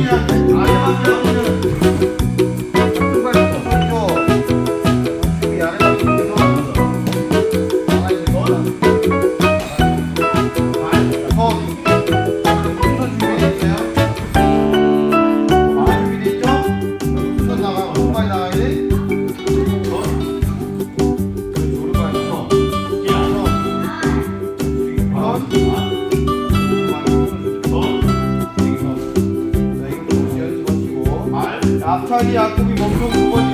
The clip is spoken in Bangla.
啊！哪里吗？ 감사하니 야곱이 몸소 무거워